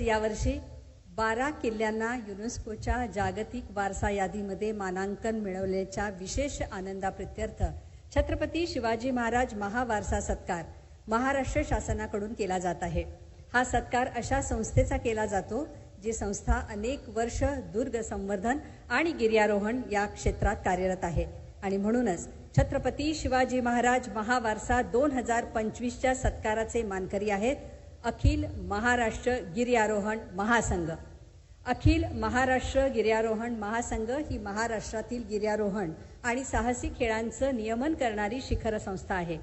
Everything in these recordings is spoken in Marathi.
यावर्षी बारा किल्ल्यांना युनेस्कोच्या जागतिक वारसा यादीमध्ये मानांकन मिळवल्याच्या विशेष आनंदाप्रित्यर्थ छत्रपती शिवाजी महाराज महावारसा सत्कार महाराष्ट्र शासनाकडून केला जात आहे. हा सत्कार अशा संस्थेचा केला जातो जी संस्था अनेक वर्ष दुर्ग संवर्धन आणि गिर्यारोहण या क्षेत्रात कार्यरत आहे. आणि म्हणूनच छत्रपती शिवाजी महाराज महावारसा दोन हजार पंचवीसच्या सत्काराचे मानकरी आहेत अखिल महाराष्ट्र गिर्यारोहण महासंघ. अखिल महाराष्ट्र गिर्यारोहण महासंघ ही महाराष्ट्रातील गिर्यारोहण आणि साहसी खेळांचं नियमन करणारी शिखर संस्था आहे.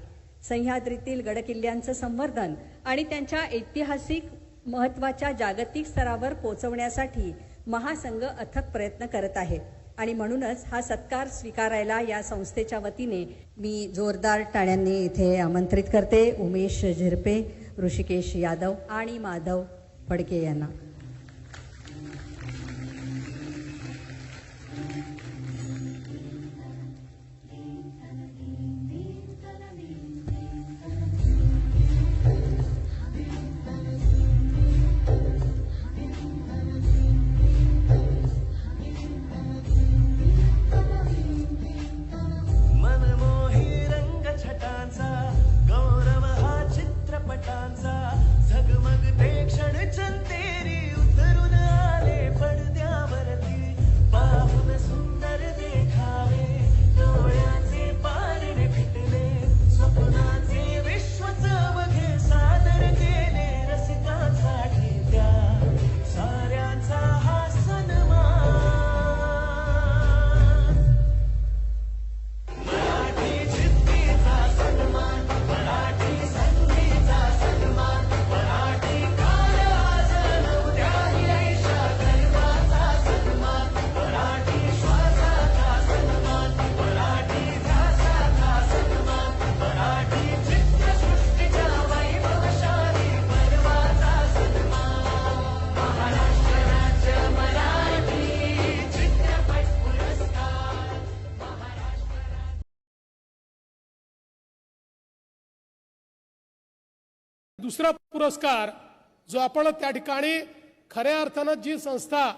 सह्याद्रीतील गडकिल्ल्यांचं संवर्धन आणि त्यांच्या ऐतिहासिक महत्त्वाच्या जागतिक स्तरावर पोचवण्यासाठी महासंघ अथक प्रयत्न करत आहे. आणि म्हणूनच हा सत्कार स्वीकारायला या संस्थेच्या वतीने मी जोरदार टाळ्यांनी इथे आमंत्रित करते. उमेश झिरपे ऋषिकेश यादव आणि माधव फडके यांना. दुसरा पुरस्कार जो आपण त्या ठिकाणी खऱ्या अर्थानं जी संस्था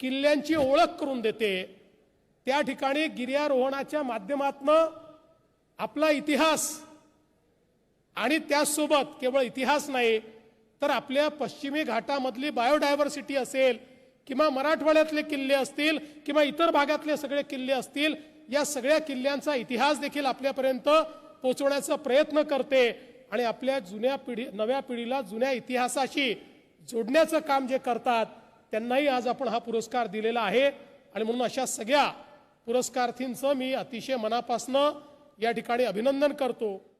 किल्ल्यांची ओळख करून देते त्या ठिकाणी गिर्यारोहणाच्या माध्यमातनं आपला इतिहास आणि त्याचसोबत केवळ इतिहास नाही तर आपल्या पश्चिमी घाटामधली बायोडायव्हर्सिटी असेल किंवा मराठवाड्यातले किल्ले असतील किंवा इतर भागातले सगळे किल्ले असतील या सगळ्या किल्ल्यांचा इतिहास देखील आपल्यापर्यंत पोचवण्याचा प्रयत्न करते. आणि आपल्या जुन्या पिढी नव्या पिढीला जुन्या इतिहासाशी जोडण्याचं काम जे करतात त्यांनाही आज आपण हा पुरस्कार दिलेला आहे. आणि म्हणून अशा सगळ्या पुरस्कार्थींचं मी अतिशय मनापासनं या ठिकाणी अभिनंदन करतो.